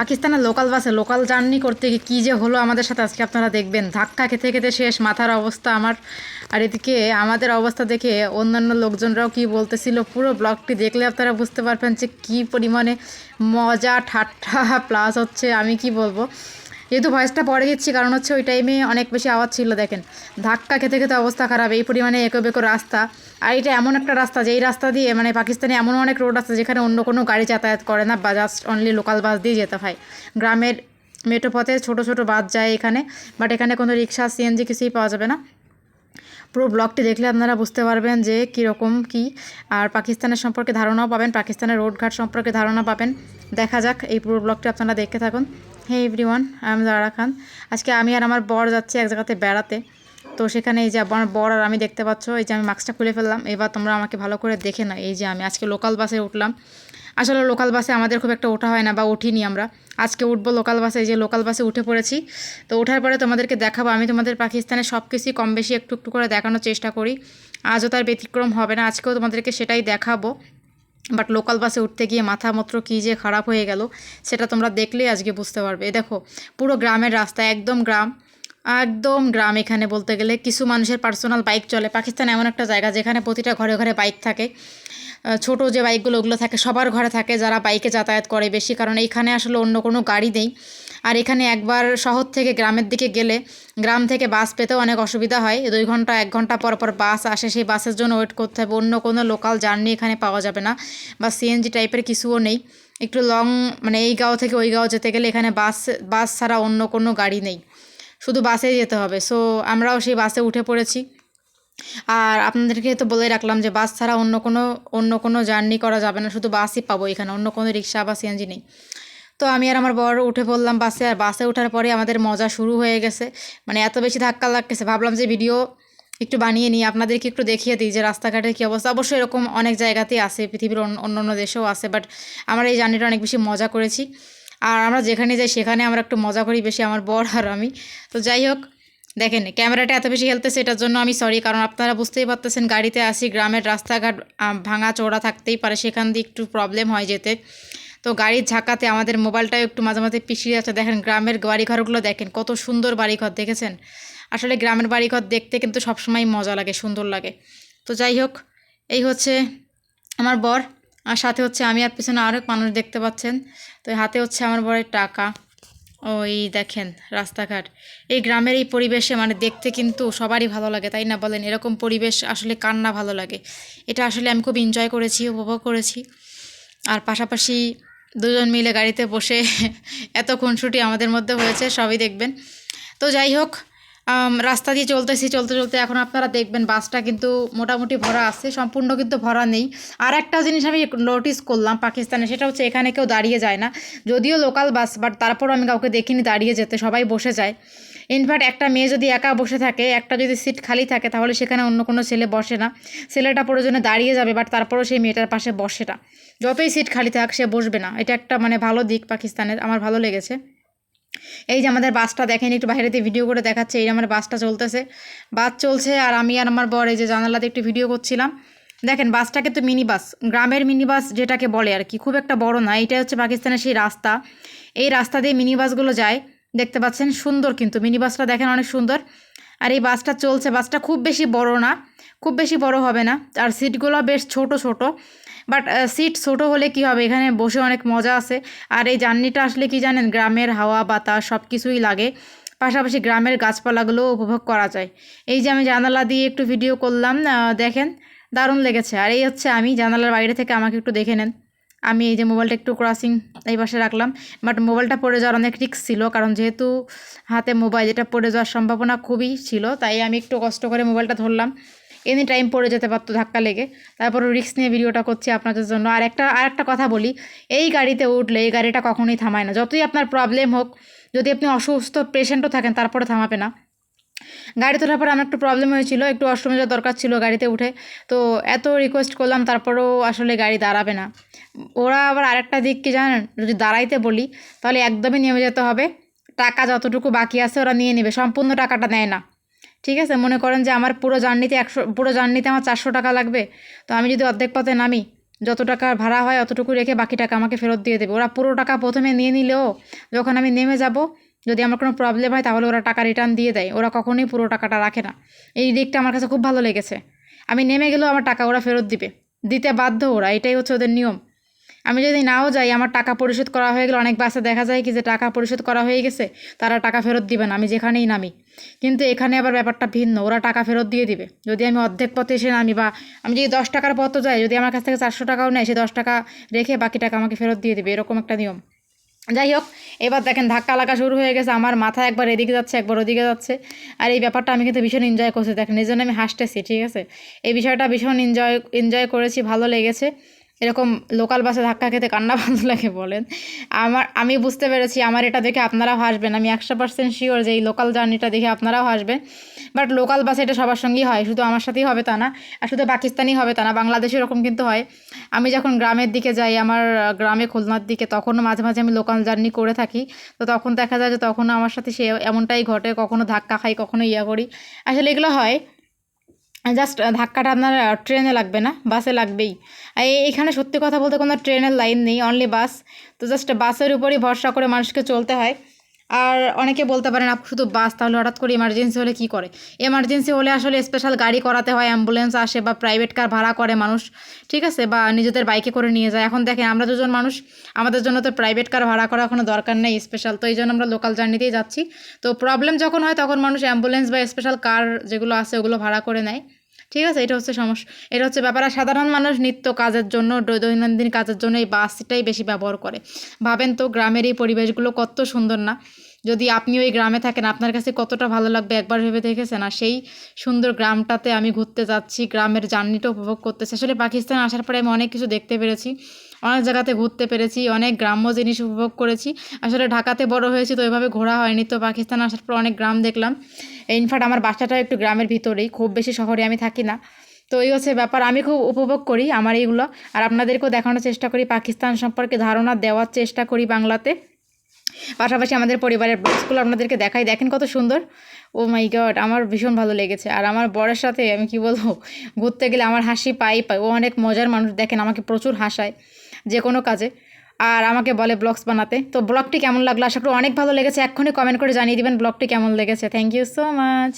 পাকিস্তানের লোকাল বাসে local journey করতে গিয়ে কী যে হলো আমাদের সাথে আজকে আপনারা দেখবেন। ধাক্কা খেতে খেতে শেষ, মাথার অবস্থা আমার। আর এদিকে আমাদের অবস্থা দেখে অন্যান্য লোকজনরাও কি বলতেছিল, পুরো ব্লগটি দেখলে আপনারা বুঝতে পারবেন যে কী পরিমাণে মজা, ঠাট্টা প্লাস হচ্ছে, আমি কি বলব? যেহেতু ভয়েসটা পরে দিচ্ছি, কারণ হচ্ছে ওই টাইমে অনেক বেশি আওয়াজ ছিল, দেখেন। ধাক্কা খেতে খেতে অবস্থা খারাপ, এই পরিমাণে এঁকো বেঁকো রাস্তা। আর এটা এমন একটা রাস্তা যে এই রাস্তা দিয়ে মানে পাকিস্তানে এমন অনেক রোড আছে, যেখানে অন্য কোনো গাড়ি যাতায়াত করে না, বা জাস্ট অনলি লোকাল বাস দিয়ে যেতে হয়। গ্রামের মেট্রো পথে ছোটো ছোটো বাস যায় এখানে বাট এখানে কোনো রিক্সা সিএনজি কিছুই পাওয়া যাবে না। পুরো ব্লগটি দেখলে আপনারা বুঝতে পারবেন যে কীরকম কী। আর পাকিস্তানের সম্পর্কে ধারণাও পাবেন, পাকিস্তানের রোডঘাট সম্পর্কে ধারণা পাবেন। দেখা যাক, এই পুরো ব্লগটি আপনারা দেখতে থাকুন। Hey everyone I am Zara Khan আজকে আমি আর আমার বর যাচ্ছি এক জায়গাতে বেড়াতে। তো সেখানে এই যে আমার বর আর আমি দেখতে পাচ্ছ, এই যে আমি মাস্কটা খুলে ফেললাম। এবার তোমরা আমাকে ভালো করে দেখে না এই যে আমি আজকে লোকাল বাসে উঠলাম। আসলে লোকাল বাসে আমাদের খুব একটা ওঠা হয় না বা উঠিনি আমরা। আজকে উঠবো লোকাল বাসে এই যে লোকাল বাসে উঠে পড়েছি। তো ওঠার পরে তোমাদেরকে দেখাবো। আমি তোমাদের পাকিস্তানের সব কিছুই কম বেশি একটু একটু করে দেখানোর চেষ্টা করি। আজও তার ব্যতিক্রম হবে না। আজকেও তোমাদেরকে সেটাই দেখাবো। বাট লোকাল বাসে উঠতে গিয়ে মাথা মাত্র কী যে খারাপ হয়ে গেল, সেটা তোমরা দেখলেই আজকে বুঝতে পারবে। দেখো, পুরো গ্রামের রাস্তা, একদম গ্রাম একদম গ্রাম এখানে বলতে গেলে। কিছু মানুষের পার্সোনাল বাইক চলে। পাকিস্তান এমন একটা জায়গা যেখানে প্রতিটা ঘরে ঘরে বাইক থাকে। ছোট যে বাইকগুলো ওগুলো থাকে, সবার ঘরে থাকে, যারা বাইকে যাতায়াত করে বেশি। কারণ এইখানে আসলে অন্য কোনো গাড়ি নেই। আর এখানে একবার শহর থেকে গ্রামের দিকে গেলে গ্রাম থেকে বাস পেতেও অনেক অসুবিধা হয়। দুই ঘণ্টা, এক ঘণ্টা পর পর বাস আসে। সেই বাসের জন্য ওয়েট করতে হবে। অন্য কোনো লোকাল জার্নি এখানে পাওয়া যাবে না বা সিএনজি টাইপের কিছুও নেই। একটু লং মানে এই গাঁও থেকে ওই গাঁও যেতে গেলে এখানে বাস বাস ছাড়া অন্য কোনো গাড়ি নেই। শুধু বাসেই যেতে হবে। সো আমরাও সেই বাসে উঠে পড়েছি। আর আপনাদেরকে তো বলে রাখলাম যে বাস ছাড়া অন্য কোনো অন্য কোনো জার্নি করা যাবে না। শুধু বাসই পাবো এখানে। অন্য কোনো রিক্সা বা সিএনজি নেই। তো আমি আর আমার বর উঠে পড়লাম বাসে, আর বাসে ওঠার পরে আমাদের মজা শুরু হয়ে গেছে। মানে এত বেশি ধাক্কা লাগতেছে। ভাবলাম যে ভিডিও একটু বানিয়ে নিই। আপনাদেরকে একটু দেখিয়ে দিই যে রাস্তাঘাটের কী অবস্থা। অবশ্যই এরকম অনেক জায়গাতেই আছে, পৃথিবীর অন্য অন্য দেশেও আছে বাট আমরা এই জার্নিটা অনেক বেশি মজা করেছি। আর আমরা যেখানে যাই সেখানে আমরা একটু মজা করি বেশি, আমার বর আর আমি। তো যাই হোক, দেখেন, ক্যামেরাটা এত বেশি হেলতেছে এটার জন্য আমি সরি কারণ আপনারা বুঝতেই পারতেছেন গাড়িতে আসি, গ্রামের রাস্তাঘাট ভাঙা চওড়া থাকতেই পারে, সেখান দিয়ে একটু প্রবলেম হয় যেতে। তো গাড়ির ঝাঁকাতে আমাদের মোবাইলটাও একটু মাঝে মাঝে পিছিয়ে যাচ্ছে দেখেন গ্রামের বাড়িঘরগুলো দেখেন, কত সুন্দর বাড়িঘর, দেখেছেন? আসলে গ্রামের বাড়িঘর দেখতে কিন্তু সবসময় মজা লাগে, সুন্দর লাগে। তো যাই হোক, এই হচ্ছে আমার বর, আর সাথে হচ্ছে আমি আর পিছনে আরেক মানুষ দেখতে পাচ্ছেন। তো হাতে হচ্ছে আমার বরের টাকা। ওই দেখেন রাস্তাঘাট। এই গ্রামের এই পরিবেশে মানে দেখতে কিন্তু সবারই ভালো লাগে, তাই না বলেন? এরকম পরিবেশ আসলে কার না ভালো লাগে? এটা আসলে আমি খুব এনজয় করেছি, উপভোগ করেছি। আর পাশাপাশি দুজন মিলে গাড়িতে বসে এত খুনসুটি আমাদের মধ্যে হয়েছে, সবই দেখবেন। তো যাই হোক রাস্তা দিয়ে চলতেছি, চলতে চলতে এখন আপনারা দেখবেন বাসটা কিন্তু মোটামুটি ভরা আছে, সম্পূর্ণ কিন্তু ভরা নেই। আর একটা জিনিস আমি নোটিস করলাম পাকিস্তানে, সেটা হচ্ছে এখানে কেউ দাঁড়িয়ে যায় না। যদিও লোকাল বাস বাট তারপরও আমি কাউকে দেখিনি দাঁড়িয়ে যেতে, সবাই বসে যায়। ইনফ্যাক্ট একটা মেয়ে যদি একা বসে থাকে, একটা যদি সিট খালি থাকে, তাহলে সেখানে অন্য কোনো ছেলে বসে না। ছেলেটা প্রয়োজনে দাঁড়িয়ে যাবে বাট তারপরেও সেই মেয়েটার পাশে বসে না। যতই সিট খালি থাক, সে বসবে না। এটা একটা মানে ভালো দিক পাকিস্তানের। আমার ভালো লেগেছে। এই যে আমাদের বাসটা দেখেন, একটু বাইরেতে ভিডিও করে দেখাচ্ছে, এই আমার বাসটা চলতেছে। বাস চলছে আর আমি আর আমার বর এই যে জানালাতে একটু ভিডিও করছিলাম। দেখেন, বাসটাকে তো মিনি বাস গ্রামের মিনি বাস যেটাকে বলে আর কি, খুব একটা বড় না। এটা হচ্ছে পাকিস্তানের সেই রাস্তা। এই রাস্তা দিয়ে মিনি বাসগুলো যায়। দেখতে পাচ্ছেন, সুন্দর কিন্তু। মিনি বাসটা দেখেন অনেক সুন্দর। আর এই বাসটা চলছে, বাসটা খুব বেশি বড় না, খুব বেশি বড় হবে না। আর সিটগুলো বেশ ছোট ছোট। বাট সিট ছোট হলে কি হবে? এখানে বসে অনেক মজা আছে। আর এই জার্নিটা আসলে কি জানেন, গ্রামের হাওয়া, বাতাস সব কিছুই লাগে। পাশাপাশি গ্রামের গাছপালাগুলোও উপভোগ করা যায়। এই যে আমি জানালা দিয়ে একটু ভিডিও করলাম দেখেন, দারুণ লেগেছে। আর এই হচ্ছে আমি, জানালার বাইরে থেকে আমাকে একটু দেখে নেন। আমি এই যে মোবাইলটা একটু ক্রসিং এই পাশে রাখলাম। বাট মোবাইলটা পড়ে যাওয়ার অনেক রিস্ক ছিল, কারণ যেহেতু হাতে মোবাইল এটা পড়ে যাওয়ার সম্ভাবনা খুবই ছিল, তাই আমি একটু কষ্ট করে মোবাইলটা ধরলাম। এনি টাইম পড়ে যেতে পারতো ধাক্কা লেগে। তারপর রিস্ক নিয়ে ভিডিওটা করছি আপনাদের জন্য। আর একটা আর একটা কথা বলি, এই গাড়িতে উঠলে এই গাড়িটা কখনোই থামায় না। যতই আপনার প্রবলেম হোক, যদি আপনি অসুস্থ পেশেন্টও থাকেন, তারপরে থামাবে না। গাড়ি তোলার পর আমার একটু প্রবলেম হয়েছিল, একটু অষ্টমী যাওয়ার দরকার ছিল গাড়িতে উঠে। তো এত রিকোয়েস্ট করলাম, তারপরেও আসলে গাড়ি দাঁড়াবে না। ওরা আবার আরেকটা দিক কি জানেন, যদি দাঁড়াইতে বলি, তাহলে একদমই নেমে যেতে হবে। টাকা যতটুকু বাকি আছে ওরা নিয়ে নেবে, সম্পূর্ণ টাকাটা নেয় না। ঠিক আছে? মনে করেন যে আমার পুরো জার্নিতে একশো, পুরো জার্নিতে আমার চারশো টাকা লাগবে। তো আমি যদি অর্ধেক পথে নামি, যত টাকা ভাড়া হয় অতটুকু রেখে বাকি টাকা আমাকে ফেরত দিয়ে দেবে। ওরা পুরো টাকা প্রথমে নিয়ে নিলেও, যখন আমি নেমে যাব যদি আমার কোনো প্রবলেম হয়, তাহলে ওরা টাকা রিটার্ন দিয়ে দেয়। ওরা কখনোই পুরো টাকাটা রাখে না। এই দিকটা আমার কাছে খুব ভালো লেগেছে। আমি নেমে গেলেও আমার টাকা ওরা ফেরত দিবে। দিতে বাধ্য ওরা, এটাই হচ্ছে ওদের নিয়ম। আমি যদি নাও যাই, আমার টাকা পরিশোধ করা হয়ে গেলে অনেক বাসে দেখা যায় কি যে টাকা পরিশোধ করা হয়ে গেছে, তারা টাকা ফেরত দিবে না। আমি যেখানেই নামি। কিন্তু এখানে আবার ব্যাপারটা ভিন্ন। ওরা টাকা ফেরত দিয়ে দিবে। যদি আমি অর্ধেক পথে এসে নামি বা আমি যদি দশ টাকার পথ যাই, যদি আমার কাছ থেকে চারশো টাকাও নেয়, সে দশ টাকা রেখে বাকি টাকা আমাকে ফেরত দিয়ে দিবে। এরকম একটা নিয়ম। যাই হোক, এবার দেখেন ধাক্কা লাগা শুরু হয়ে গেছে। আমার মাথা একবার এদিকে যাচ্ছে, একবার ওদিকে যাচ্ছে। আর এই ব্যাপারটা আমি কিন্তু ভীষণ এনজয় করছি। দেখেন, এই জন্য আমি হাসতেছি, ঠিক আছে? এই বিষয়টা ভীষণ এনজয় এনজয় করেছি, ভালো লেগেছে। এরকম লোকাল বাসে ধাক্কা খেতে কান্না ভালো লাগে বলেন। আমার, আমি বুঝতে পেরেছি, আমার এটা দেখে আপনারাও হাসবেন। আমি একশো পার্সেন্ট শিওর যে এই লোকাল জার্নিটা দেখে আপনারাও হাসবেন। বাট লোকাল বাসে এটা সবার সঙ্গেই হয়, শুধু আমার সাথেই হবে তা না, আর শুধু পাকিস্তানি হবে তা না বাংলাদেশে এরকম কিন্তু হয়। আমি যখন গ্রামের দিকে যাই, আমার গ্রামে খুলনার দিকে তখনও মাঝে মাঝে আমি লোকাল জার্নি করে থাকি। তো তখন দেখা যায় যে তখনও আমার সাথে সে এমনটাই ঘটে, কখনো ধাক্কা খাই, কখনো ইয়া করি। আসলে এগুলো হয়। জাস্ট ধাক্কাটা আপনার ট্রেনে লাগবে না, বাসে লাগবেই। এইখানে সত্যি কথা বলতে কোনো ট্রেনের লাইন নেই অনলি বাস তো জাস্ট বাসের উপরই ভরসা করে মানুষকে চলতে হয়। আর অনেকে বলতে পারেন, আপু, শুধু বাস, তাহলে হঠাৎ করে এমার্জেন্সি হলে কি করে? এমার্জেন্সি হলে আসলে স্পেশাল গাড়ি করাতে হয় অ্যাম্বুলেন্স আসে বা প্রাইভেট কার ভাড়া করে মানুষ, ঠিক আছে? বা নিজেদের বাইকে করে নিয়ে যায়। এখন দেখেন, আমরা দুজন মানুষ, আমাদের জন্য তো প্রাইভেট কার ভাড়া করা কোনো দরকার নেই স্পেশাল তো এই জন্য আমরা লোকাল জার্নিতেই যাচ্ছি। তো প্রবলেম যখন হয়, তখন মানুষ অ্যাম্বুলেন্স বা স্পেশাল কার যেগুলো আছে, ওগুলো ভাড়া করে নেয়। ঠিক আছে? এটা হচ্ছে সমস্যা। এটা হচ্ছে ব্যাপার। আর সাধারণ মানুষ নিত্য কাজের জন্য দৈনন্দিন কাজের জন্য এই বাসটাই বেশি ব্যবহার করে। ভাবেন তো, গ্রামের এই পরিবেশগুলো কত সুন্দর না? যদি আপনি ওই গ্রামে থাকেন, আপনার কাছে কতটা ভালো লাগবে একবার ভেবে দেখেছেন? আর সেই সুন্দর গ্রামটাতে আমি ঘুরতে যাচ্ছি, গ্রামের জার্নিটা উপভোগ করতেছি। আসলে পাকিস্তান আসার পরে আমি অনেক কিছু দেখতে পেরেছি, অনেক জায়গাতে ঘুরতে পেরেছি, অনেক গ্রাম্য জিনিস উপভোগ করেছি। আসলে ঢাকাতে বড় হয়েছি তো ওইভাবে ঘোরা হয়নি। তো পাকিস্তান আসার পর অনেক গ্রাম দেখলাম। ইনফ্যাক্ট আমার বাসাটা একটু গ্রামের ভিতরেই, খুব বেশি শহরে আমি থাকি না। তো এই হচ্ছে ব্যাপার, আমি খুব উপভোগ করি আমার এইগুলো। আর আপনাদেরকেও দেখানোর চেষ্টা করি, পাকিস্তান সম্পর্কে ধারণা দেওয়ার চেষ্টা করি বাংলাতে। পাশাপাশি আমাদের পরিবারের ব্লগসগুলো আপনাদেরকে দেখাই। দেখেন কত সুন্দর। ও মাই গড আমার ভীষণ ভালো লেগেছে। আর আমার বরের সাথে, আমি কি বলব, ঘুরতে গেলে আমার হাসি পাই পাই। ও অনেক মজার মানুষ। দেখেন, আমাকে প্রচুর হাসায় যে কোনো কাজে। আর আমাকে বলে ব্লগস বানাতে। তো ব্লগটি কেমন লাগল? আশা করি অনেক ভালো লেগেছে। এক্ষুনি কমেন্ট করে জানিয়ে দিবেন ব্লগটি কেমন লেগেছে। Thank you so much